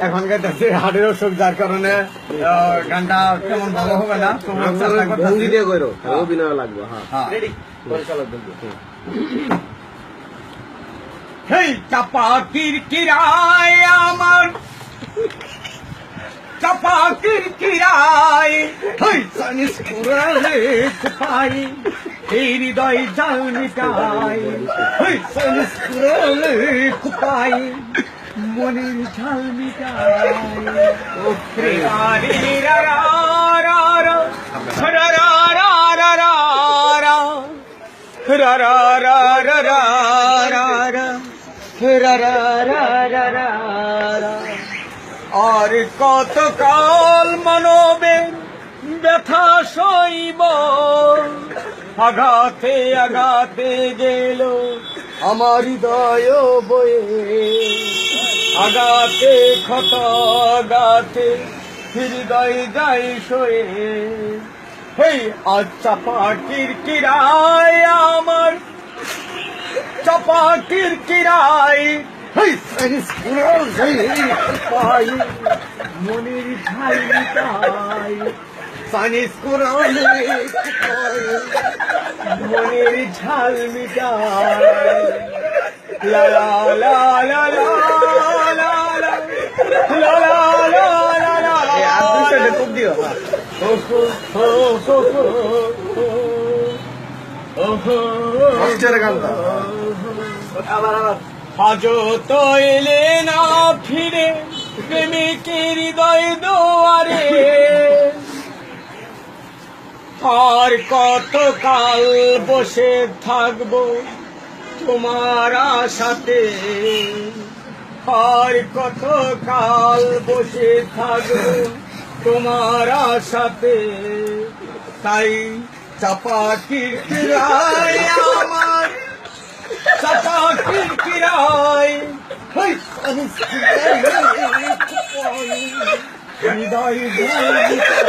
এখনকার দেশে হাটের অসুখ যার কারণে গানটা তেমন ভালো হবে না। হ্যাঁ। অভিনয় লাগবে হ্যাঁ। সেই চাপাকির কিরায় আমার। চাপাকির কিরায় হই সানিস কুরালে কুপাই এই হৃদয় জাল মিটাই হই সানিস কুরালে কুপাই মনের ঝাল মিটায় ও কতকাল মানবের ব্যথা সইব আঘাতে আঘাতে গেল আমার হৃদয় বয়ে। আগাতে, ক্ষত আগাতে, হৃদয় যাই শোয়ে হেই, আজ চাপাটির কিরায় আমার। চাপাটির কিরায়। মনির ঠাই পানিস কোরআন মনের ঝাল মিটায়। লা লালা লা লা। হাজত এলে না ফিরে প্রেমিকের হৃদয় দোয়ারে আর কত কাল বসে থাকব তোমার আশাতে আর কত কাল বসে থাকব? তোমার আশাতে তাই চাপা কিরকিরায় আমার। চাপা কিরকিরায়। হৃদয় হৃদয়